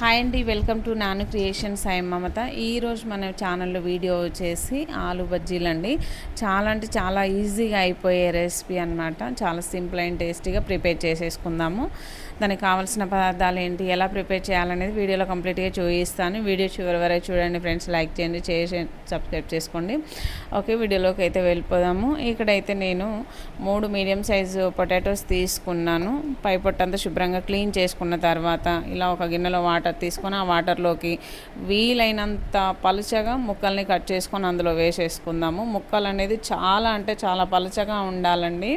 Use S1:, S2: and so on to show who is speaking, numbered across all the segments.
S1: Hi అండి welcome to Nanu creation Sai Mamata. ఈరోజు మన ఛానల్లో వీడియో వచ్చేసి ఆలు బజ్జీలు అండి. చాలా అంటే చాలా ఈజీగా అయిపోయే రెసిపీ అనమాట చాలా సింపుల్ అండ్ టేస్టీగా ప్రిపేర్ చేసేసుకుందాము. దానికి కావాల్సిన పదార్థాలు ఏంటి ఎలా ప్రిపేర్ చేయాలనేది వీడియోలో కంప్లీట్గా చూపిస్తాను. వీడియో చివరి వరకు చూడండి ఫ్రెండ్స్ లైక్ చేయండి చేసి సబ్స్క్రైబ్ చేసుకోండి. ఓకే వీడియోలోకి అయితే వెళ్ళిపోదాము. ఇక్కడైతే నేను మూడు మీడియం సైజు పొటాటోస్ తీసుకున్నాను. పై పొట్టంతా శుభ్రంగా క్లీన్ చేసుకున్న తర్వాత ఇలా ఒక గిన్నెలో వాటర్ తీసుకొని ఆ వాటర్లోకి వీలైనంత పలుచగా ముక్కల్ని కట్ చేసుకొని అందులో వేసేసుకుందాము. ముక్కలు అనేది చాలా అంటే చాలా పలుచగా ఉండాలండి.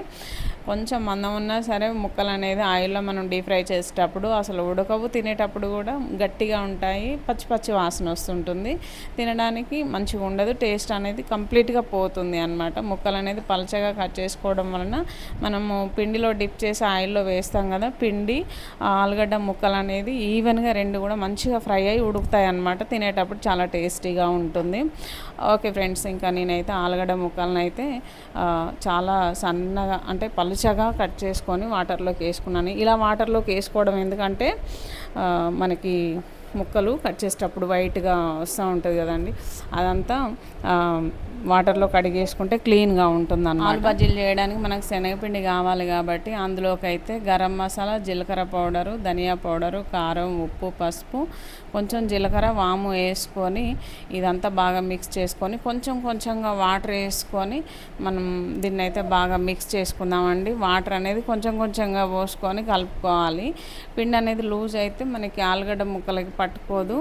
S1: కొంచెం మందం ఉన్నా సరే ముక్కలు అనేది ఆయిల్లో మనం డీప్ ఫ్రై చేసేటప్పుడు అసలు ఉడకవు. తినేటప్పుడు కూడా గట్టిగా ఉంటాయి. పచ్చి పచ్చి వాసన వస్తుంటుంది. తినడానికి మంచిగా ఉండదు. టేస్ట్ అనేది కంప్లీట్గా పోతుంది అనమాట ముక్కలు అనేది పలచగా కట్ చేసుకోవడం వలన మనము పిండిలో డిప్ చేసి ఆయిల్లో వేస్తాం కదా పిండి ఆలుగడ్డ ముక్కలు అనేది ఈవెన్గా రెండు కూడా మంచిగా ఫ్రై అయ్యి ఉడుకుతాయి అనమాట తినేటప్పుడు చాలా టేస్టీగా ఉంటుంది. ఓకే ఫ్రెండ్స్ ఇంకా నేనైతే ఆలుగడ్డ ముక్కలను అయితే చాలా సన్నగా అంటే పలుచగా కట్ చేసుకొని వాటర్లోకి వేసుకున్నాను. ఇలా వాటర్లోకి వేసుకోవడం ఎందుకంటే మనకి ముక్కలు కట్ చేసేటప్పుడు వైట్గా వస్తూ ఉంటుంది కదండి. అదంతా వాటర్లో కడిగేసుకుంటే క్లీన్గా ఉంటుంది అన్నమాట ఆలు బజ్జీలు చేయడానికి మనకు శనగపిండి కావాలి కాబట్టి అందులోకి అయితే గరం మసాలా జీలకర్ర పౌడరు ధనియా పౌడరు కారం ఉప్పు పసుపు కొంచెం జీలకర్ర వాము వేసుకొని ఇదంతా బాగా మిక్స్ చేసుకొని కొంచెం కొంచెంగా వాటర్ వేసుకొని మనం దీన్ని అయితే బాగా మిక్స్ చేసుకుందామండి. వాటర్ అనేది కొంచెం కొంచెంగా పోసుకొని కలుపుకోవాలి. పిండి అనేది లూజ్ అయితే మనకి ఆలుగడ్డ ముక్కలకి పట్టుకోదు.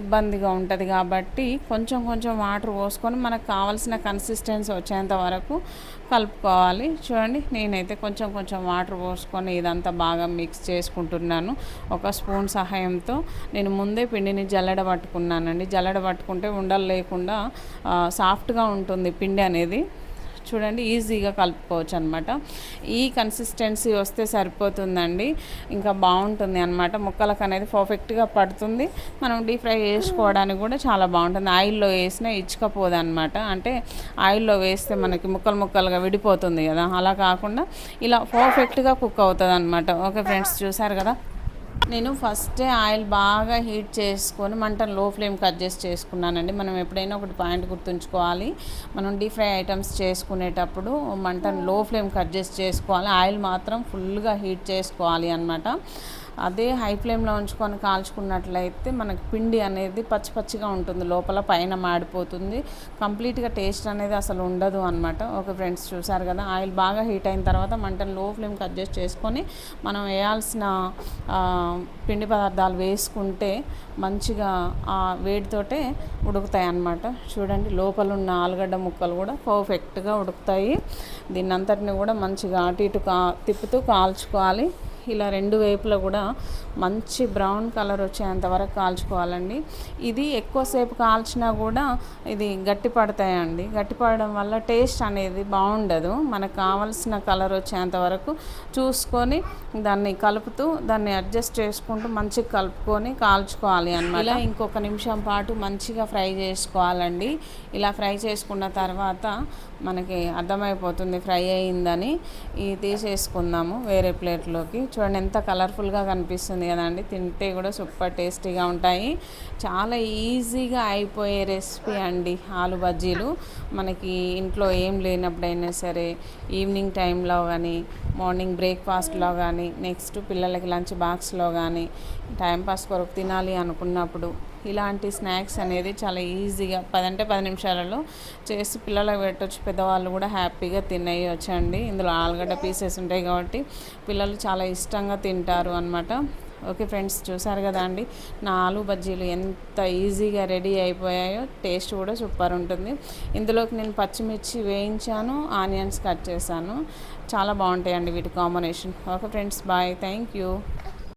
S1: ఇబ్బందిగా ఉంటుంది కాబట్టి కొంచెం కొంచెం వాటర్ పోసుకొని మనకు కావాల్సిన కన్సిస్టెన్సీ వచ్చేంత వరకు కలుపుకోవాలి. చూడండి నేనైతే కొంచెం కొంచెం వాటర్ పోసుకొని ఇదంతా బాగా మిక్స్ చేసుకుంటున్నాను. ఒక స్పూన్ సహాయంతో. నేను ముందే పిండిని జల్లడ పట్టుకున్నానండి. జల్లడ పట్టుకుంటే ఉండలు లేకుండా సాఫ్ట్గా ఉంటుంది పిండి అనేది. చూడండి ఈజీగా కలుపుకోవచ్చు అనమాట ఈ కన్సిస్టెన్సీ వస్తే సరిపోతుందండి. ఇంకా బాగుంటుంది అనమాట ముక్కలకు అనేది పర్ఫెక్ట్గా పడుతుంది. మనం డీప్ ఫ్రై చేసుకోవడానికి కూడా చాలా బాగుంటుంది. ఆయిల్లో వేసినా ఇచ్చుకపోదు అనమాట అంటే ఆయిల్లో వేస్తే మనకి ముక్కలు ముక్కలుగా విడిపోతుంది కదా. అలా కాకుండా ఇలా పర్ఫెక్ట్గా కుక్ అవుతుంది అనమాట ఓకే ఫ్రెండ్స్ చూసారు కదా? నేను ఫస్టే ఆయిల్ బాగా హీట్ చేసుకొని మంటను లో ఫ్లేమ్కి అడ్జస్ట్ చేసుకున్నానండి. మనం ఎప్పుడైనా ఒకటి పాయింట్ గుర్తుంచుకోవాలి. మనం డీప్ ఫ్రై ఐటమ్స్ చేసుకునేటప్పుడు మంటను లో ఫ్లేమ్కి అడ్జస్ట్ చేసుకోవాలి. ఆయిల్ మాత్రం ఫుల్గా హీట్ చేసుకోవాలి అనమాట అదే హై ఫ్లేమ్లో ఉంచుకొని కాల్చుకున్నట్లయితే మనకి పిండి అనేది పచ్చి పచ్చిగా ఉంటుంది. లోపల పైన మాడిపోతుంది. కంప్లీట్గా టేస్ట్ అనేది అసలు ఉండదు అనమాట ఓకే ఫ్రెండ్స్ చూసారు కదా ఆయిల్ బాగా హీట్ అయిన తర్వాత మంటను లో ఫ్లేమ్కి అడ్జస్ట్ చేసుకొని మనం వేయాల్సిన పిండి పదార్థాలు వేసుకుంటే మంచిగా ఆ వేడితోటే ఉడుకుతాయి అన్నమాట. చూడండి లోపల ఉన్న ఆలుగడ్డ ముక్కలు కూడా పర్ఫెక్ట్గా ఉడుకుతాయి. దీన్ని అంతటిని కూడా మంచిగా అటు ఇటు కా తిప్పుతూ కాల్చుకోవాలి. ఇలా రెండు వైపులా కూడా మంచి బ్రౌన్ కలర్ వచ్చేంత వరకు కాల్చుకోవాలండి. ఇది ఎక్కువసేపు కాల్చినా కూడా ఇది గట్టి పడతాయండి. గట్టి పడడం వల్ల టేస్ట్ అనేది బాగుండదు. మనకు కావలసిన కలర్ వచ్చేంత వరకు చూసుకొని దాన్ని కలుపుతూ దాన్ని అడ్జస్ట్ చేసుకుంటూ మంచిగా కలుపుకొని కాల్చుకోవాలి అనమాట ఇలా ఇంకొక నిమిషం పాటు మంచిగా ఫ్రై చేసుకోవాలండి. ఇలా ఫ్రై చేసుకున్న తర్వాత మనకి అర్థమైపోతుంది ఫ్రై అయిందని ఇది తీసేసుకుందాము వేరే ప్లేట్లోకి. చూడండి ఎంత కలర్ఫుల్గా కనిపిస్తుంది కదండి. తింటే కూడా సూపర్ టేస్టీగా ఉంటాయి. చాలా ఈజీగా అయిపోయే రెసిపీ అండి ఆలు బజ్జీలు. మనకి ఇంట్లో ఏం లేనప్పుడైనా సరే ఈవినింగ్ టైంలో కానీ మార్నింగ్ బ్రేక్ఫాస్ట్లో కానీ నెక్స్ట్ పిల్లలకి లంచ్ బాక్స్లో కానీ టైంపాస్ కొరకు తినాలి అనుకున్నప్పుడు ఇలాంటి స్నాక్స్ అనేది చాలా ఈజీగా పదంటే పది నిమిషాలలో చేసి పిల్లలకు పెట్టవచ్చు పెద్దవాళ్ళు కూడా హ్యాపీగా తినేయొచ్చండి. ఇందులో ఆలుగడ్డ పీసెస్ ఉంటాయి కాబట్టి పిల్లలు చాలా ఇష్టంగా తింటారు అనమాట ఓకే ఫ్రెండ్స్ చూసారు కదా అండి? నా ఆలు బజ్జీలు ఎంత ఈజీగా రెడీ అయిపోయాయో టేస్ట్ కూడా సూపర్ ఉంటుంది. ఇందులోకి నేను పచ్చిమిర్చి వేయించాను ఆనియన్స్ కట్ చేశాను. చాలా బాగుంటాయండి వీటి combination. Okay friends bye. Thank you.